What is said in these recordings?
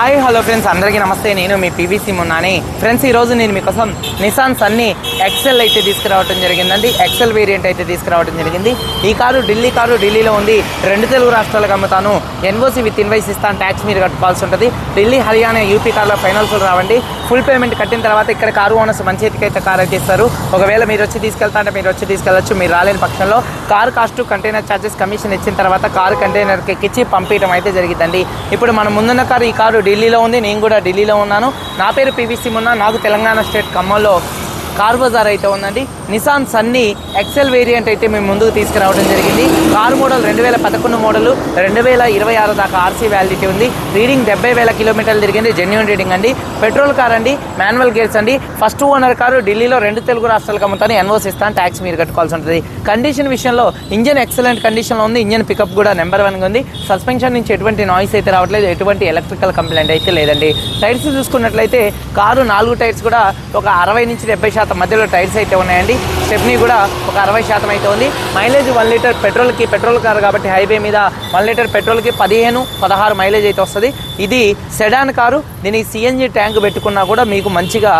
Hi hello friends. అందరికీ నమస్తే. నేను మీ పీవీసీ మున్నాని. ఫ్రెండ్స్ ఈ రోజు నేను మీకోసం నిసాన్ సన్ని ఎక్సెల్ అయితే తీసుకురావడం జరిగిందండి. ఎక్సెల్ వేరియంట్ అయితే తీసుకురావడం జరిగింది. ఈ కారు ఢిల్లీ కారు ఢిల్లీలో ఉంది. రెండు తెలుగు రాష్ట్రాలకు అమ్ముతాను. ఎన్ఓసి విత్ ఇన్వైస్ ఇస్తాను ట్యాక్స్ మీరు కట్టుకోవాల్సి ఉంటుంది. ఢిల్లీ హర్యానా యూపీ కార్లో ఫైనల్స్ రావండి. ఫుల్ పేమెంట్ కట్టిన తర్వాత ఇక్కడ కారు ఓనర్స్ మంచి అయితే కార్ అయితే ఇస్తారు. ఒకవేళ మీరు వచ్చి తీసుకెళ్తా అంటే మీరు వచ్చి తీసుకెళ్ళచ్చు. మీరు రాలేని పక్షంలో car cost container charges commission ఇచ్చిన తర్వాత కారు కంటైనర్కి ఎక్కించి పంపించడం అయితే జరిగిందండి ఇప్పుడు మన ముందున్న కారు ఈ కారు ఢిల్లీలో ఉంది. నేను కూడా ఢిల్లీలో ఉన్నాను. నా పేరు పీవీసీ మున్నా నాకు తెలంగాణ స్టేట్ ఖమ్మంలో కార్ బజార్ అయితే ఉందండి. నిసాన్ సన్నీ ఎక్సెల్ వేరియంట్ అయితే మేము ముందుకు తీసుకురావడం జరిగింది. కారు మోడల్ రెండు వేల పదకొండు మోడల్ రెండు వేల ఇరవై ఆరు దాకా ఆర్సీ వ్యాలిడిటీ ఉంది. రీడింగ్ డెబ్బై వేల కిలోమీటర్లు తిరిగింది. జెన్యున్ రీడింగ్ అండి. పెట్రోల్ కార్ అండి. మాన్యువల్ గేర్స్ అండి. ఫస్ట్ ఓనర్ కారు ఢిల్లీలో రెండు తెలుగు రాష్ట్రాలకు అమ్ముతాను. ఎన్ఓస్ ఇస్తాను ట్యాక్స్ మీరు కట్టుకోవాల్సి ఉంటుంది. కండిషన్ విషయంలో ఇంజన్ ఎక్సలెంట్ కండిషన్లో ఉంది. ఇంజన్ పికప్ కూడా నెంబర్ వన్గా ఉంది. సస్పెన్షన్ నుంచి ఎటువంటి నాయిస్ అయితే రావట్లేదు. ఎటువంటి ఎలక్ట్రికల్ కంప్లైంట్ అయితే లేదండి. టైర్స్ చూసుకున్నట్లయితే కారు నాలుగు టైర్స్ కూడా ఒక అరవై నుంచి డెబ్బై శాతం మధ్యలో టైర్స్ అయితే ఉన్నాయండి. స్టెప్నీ కూడా ఒక అరవై శాతం అయితే ఉంది. మైలేజ్ వన్ లీటర్ పెట్రోల్కి పెట్రోల్ కారు కాబట్టి హైవే మీద వన్ లీటర్ పెట్రోల్కి పదిహేను పదహారు మైలేజ్ అయితే వస్తుంది. ఇది సెడాన్ కారు. దీనికి సిఎన్జి ట్యాంక్ పెట్టుకున్నా కూడా మీకు మంచిగా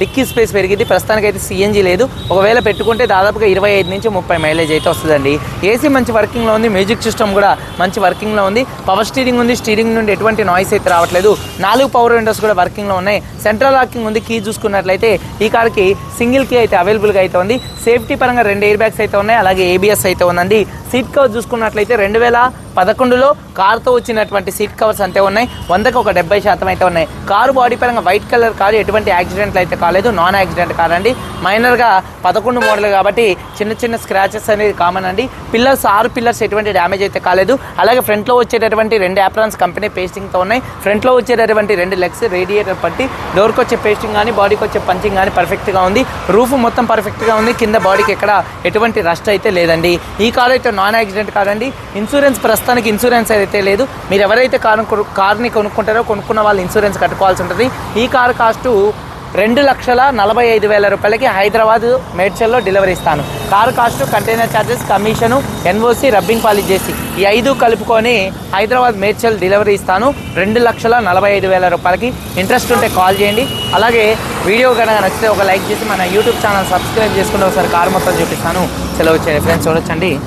డిక్కీ స్పేస్ పెరిగింది ప్రస్తుతానికి అయితే సిఎన్జి లేదు. ఒకవేళ పెట్టుకుంటే దాదాపుగా ఇరవై ఐదు నుంచి ముప్పై మైలేజ్ అయితే వస్తుందండి. ఏసీ మంచి వర్కింగ్లో ఉంది. మ్యూజిక్ సిస్టమ్ కూడా మంచి వర్కింగ్లో ఉంది. పవర్ స్టీరింగ్ ఉంది. స్టీరింగ్ నుండి ఎటువంటి నాయిస్ అయితే రావట్లేదు. నాలుగు పవర్ విండోస్ కూడా వర్కింగ్లో ఉన్నాయి. సెంట్రల్ లాకింగ్ ఉంది. కీ చూసుకున్నట్లయితే ఈ కార్కి సింగిల్ కీ అయితే అవైలబుల్గా అయితే ఉంది. సేఫ్టీ పరంగా రెండు ఎయిర్ బ్యాగ్స్ అయితే ఉన్నాయి. అలాగే ఏబిఎస్ అయితే ఉందండి. సీట్ కవర్ చూసుకున్నట్లయితే రెండు వేల పదకొండులో కార్తో వచ్చినటువంటి సీట్ కవర్స్ అంతే ఉన్నాయి. వందకు ఒక డెబ్బై శాతం అయితే ఉన్నాయి. కారు బాడీ పరంగా వైట్ కలర్ కారు ఎటువంటి యాక్సిడెంట్లు అయితే కాలేదు. నాన్ యాక్సిడెంట్ కార్ అండి మైనర్గా పదకొండు మోడల్ కాబట్టి చిన్న చిన్న స్క్రాచెస్ అనేది కామన్ అండి. పిల్లర్స్ ఆరు పిల్లర్స్ ఎటువంటి డ్యామేజ్ అయితే కాలేదు. అలాగే ఫ్రంట్లో వచ్చేటటువంటి రెండు యాప్రాన్స్ కంపెనీ పేస్టింగ్తో ఉన్నాయి. ఫ్రంట్లో వచ్చేటటువంటి రెండు లెగ్స్ రేడియేటర్ పట్టి డోర్కి వచ్చే పేస్టింగ్ కానీ బాడీకి వచ్చే పంచింగ్ కానీ పర్ఫెక్ట్గా ఉంది. రూఫ్ మొత్తం పర్ఫెక్ట్గా ఉంది. కింద బాడీకి ఎక్కడ ఎటువంటి రస్ట్ అయితే లేదండి. ఈ కార్ అయితే నాన్ యాక్సిడెంట్ కాదండి. ఇన్సూరెన్స్ ప్రస్తుతానికి ఇన్సూరెన్స్ అయితే లేదు. మీరు ఎవరైతే కారు కొను- కార్ని కొనుక్కుంటారో కొనుక్కున్న వాళ్ళు ఇన్సూరెన్స్ కట్టుకోవాల్సి ఉంటుంది. ఈ కారు కాస్టు రెండు లక్షల నలభై ఐదు వేల రూపాయలకి హైదరాబాద్ మేడ్చల్లో డెలివరీ ఇస్తాను. Car cost container charges commission NOC rubbing polish చేసి ఈ ఐదు కలుపుకొని హైదరాబాద్ మేడ్చల్ డెలివరీ ఇస్తాను. రెండు లక్షల నలభై ఐదు వేల రూపాయలకి. ఇంట్రెస్ట్ ఉంటే కాల్ చేయండి. అలాగే వీడియో కనుక నచ్చితే ఒక లైక్ చేసి మన యూట్యూబ్ ఛానల్ సబ్స్క్రైబ్ చేసుకుంటే ఒకసారి కారు మొత్తం చూపిస్తాను. సెలవు వచ్చే ఫ్రెండ్స్ చూడొచ్చండి.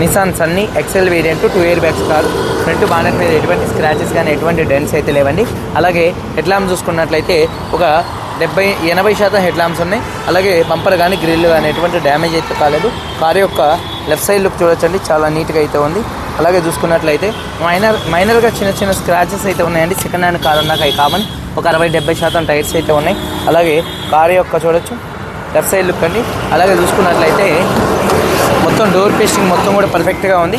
Nissan Sunny XL variant two air bags car front bonnet మీద ఎటువంటి స్క్రాచెస్ కానీ ఎటువంటి డెన్స్ అయితే లేవండి. అలాగే హెడ్ ల్యాంప్ చూసుకున్నట్లయితే ఒక డెబ్బై ఎనభై శాతం హెడ్ ల్యాంప్స్ ఉన్నాయి. అలాగే బంపర్ కానీ గ్రిల్ కానీ ఎటువంటి డ్యామేజ్ అయితే కాలేదు. కారు యొక్క లెఫ్ట్ సైడ్ లుక్ చూడొచ్చండి. చాలా నీట్గా అయితే ఉంది. అలాగే చూసుకున్నట్లయితే మైనర్ మైనర్గా చిన్న చిన్న స్క్రాచెస్ అయితే ఉన్నాయండి. సెకండ్ హ్యాండ్ కార్ అన్నాక అవి కామన్ ఒక అరవై డెబ్బై శాతం టైర్స్ అయితే ఉన్నాయి. అలాగే కారు యొక్క చూడొచ్చు. లెఫ్ట్ సైడ్ లుక్ అండి. అలాగే చూసుకున్నట్లయితే మొత్తం డోర్ పేస్టింగ్ మొత్తం కూడా పర్ఫెక్ట్గా ఉంది.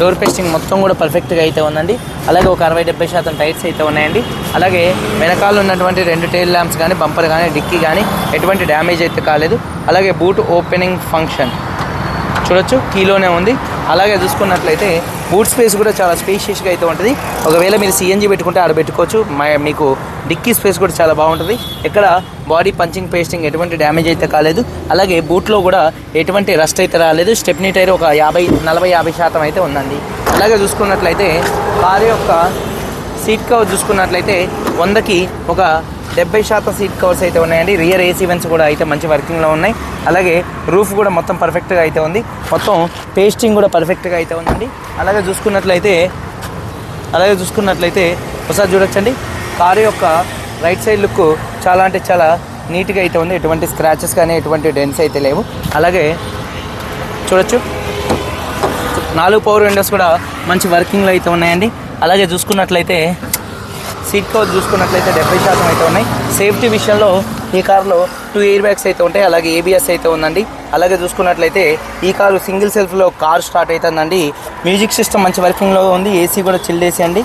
డోర్ పేస్టింగ్ మొత్తం కూడా పర్ఫెక్ట్గా అయితే ఉందండి. అలాగే ఒక అరవై డెబ్బై శాతం టైర్స్ అయితే ఉన్నాయండి. అలాగే వెనకాల ఉన్నటువంటి రెండు టైల్ ల్యాంప్స్ కానీ బంపర్ కానీ డిక్కీ కానీ ఎటువంటి డ్యామేజ్ అయితే కాలేదు. అలాగే బూట్ ఓపెనింగ్ ఫంక్షన్ చూడొచ్చు. కీలోనే ఉంది. అలాగే చూసుకున్నట్లయితే బూట్ స్పేస్ కూడా చాలా స్పేషియస్గా అయితే ఉంటుంది. ఒకవేళ మీరు సిఎన్జి పెట్టుకుంటే ఆడ పెట్టుకోవచ్చు. మీకు డిక్కీ స్పేస్ కూడా చాలా బాగుంటుంది. ఇక్కడ బాడీ పంచింగ్ పేస్టింగ్ ఎటువంటి డ్యామేజ్ అయితే కాలేదు. అలాగే బూట్లో కూడా ఎటువంటి రస్ట్ అయితే రాలేదు. స్టెప్నీ టైర్ ఒక యాభై నలభై యాభై శాతం అయితే ఉందండి. అలాగే చూసుకున్నట్లయితే కారు యొక్క సీట్ కవర్ చూసుకున్నట్లయితే వందకి ఒక డెబ్బై శాతం సీట్ కవర్స్ అయితే ఉన్నాయండి. రియర్ ఏసీ వెన్స్ కూడా అయితే మంచి వర్కింగ్లో ఉన్నాయి. అలాగే రూఫ్ కూడా మొత్తం పర్ఫెక్ట్గా అయితే ఉంది. మొత్తం పేస్టింగ్ కూడా పర్ఫెక్ట్గా అయితే ఉందండి. అలాగే చూసుకున్నట్లయితే అలాగే చూసుకున్నట్లయితే ఒకసారి చూడొచ్చండి. కారు యొక్క రైట్ సైడ్ లుక్ చాలా అంటే చాలా నీట్గా అయితే ఉంది. ఎటువంటి స్క్రాచెస్ కానీ ఎటువంటి డెన్స్ అయితే లేవు. అలాగే చూడొచ్చు. నాలుగు పవర్ విండోస్ కూడా మంచి వర్కింగ్లో అయితే ఉన్నాయండి. అలాగే చూసుకున్నట్లయితే సీట్ కవర్ చూసుకున్నట్లయితే డెబ్బై శాతం అయితే ఉన్నాయి. సేఫ్టీ విషయంలో ఈ కార్లో టూ ఎయిర్ బ్యాగ్స్ అయితే ఉంటాయి. అలాగే ఏబిఎస్ అయితే ఉందండి. అలాగే చూసుకున్నట్లయితే ఈ కారు సింగిల్ సెల్ఫ్లో కార్ స్టార్ట్ అవుతుందండి. మ్యూజిక్ సిస్టమ్ మంచి వర్కింగ్లో ఉంది. ఏసీ కూడా చిల్డ్ ఏసీ అండి.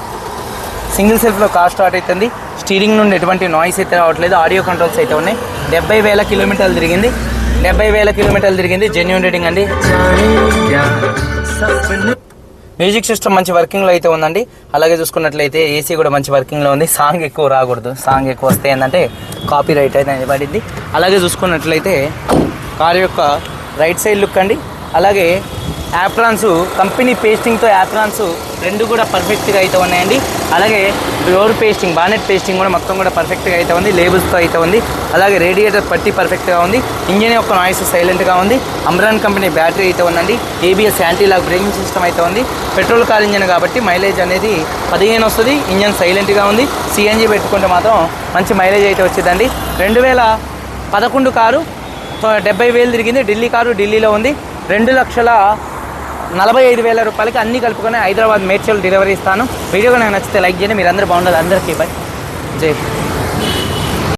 సింగిల్ సెల్ఫ్లో కార్ స్టార్ట్ అవుతుంది. స్టీరింగ్ నుండి ఎటువంటి నాయిస్ అయితే రావట్లేదు. ఆడియో కంట్రోల్స్ అయితే ఉన్నాయి. డెబ్బై వేల కిలోమీటర్లు తిరిగింది. డెబ్బై వేల కిలోమీటర్లు తిరిగింది. జెన్యున్ రేటింగ్ అండి. మ్యూజిక్ సిస్టమ్ మంచి వర్కింగ్లో అయితే ఉందండి. అలాగే చూసుకున్నట్లయితే ఏసీ కూడా మంచి వర్కింగ్లో ఉంది. సాంగ్ ఎక్కువ రాకూడదు. సాంగ్ ఎక్కువ వస్తే ఏంటంటే కాపీ రైట్ అయితే పడింది అలాగే చూసుకున్నట్లయితే కారు యొక్క రైట్ సైడ్ లుక్ అండి. అలాగే యాప్రాన్స్ కంపెనీ పేస్టింగ్తో యాప్రాన్స్ రెండు కూడా పర్ఫెక్ట్గా అయితే ఉన్నాయండి. అలాగే డోర్ పేస్టింగ్ బానెట్ పేస్టింగ్ కూడా మొత్తం కూడా పర్ఫెక్ట్గా అయితే ఉంది లేబుల్స్తో అయితే ఉంది. అలాగే రేడియేటర్ పట్టి పర్ఫెక్ట్గా ఉంది. ఇంజిన్ యొక్క నాయిస్ సైలెంట్గా ఉంది. అమ్రాన్ కంపెనీ బ్యాటరీ అయితే ఉందండి. ABS anti lock braking system అయితే ఉంది. పెట్రోల్ కార్ ఇంజిన్ కాబట్టి మైలేజ్ అనేది పదిహేను వస్తుంది. ఇంజిన్ సైలెంట్గా ఉంది. సిఎన్జి పెట్టుకుంటే మాత్రం మంచి మైలేజ్ అయితే వచ్చిందండి. రెండు వేల పదకొండు కారు డెబ్బై వేలు తిరిగింది. ఢిల్లీ కారు ఢిల్లీలో ఉంది. రెండు లక్షల నలభై ఐదు వేల రూపాయలకి అన్ని కలుపుకొని హైదరాబాద్ మేడ్చల్ డెలివరీ ఇస్తాను. వీడియో నాకు నచ్చితే లైక్ చేయండి. మీరు అందరూ బాగుండదు అందరికీ బై. జై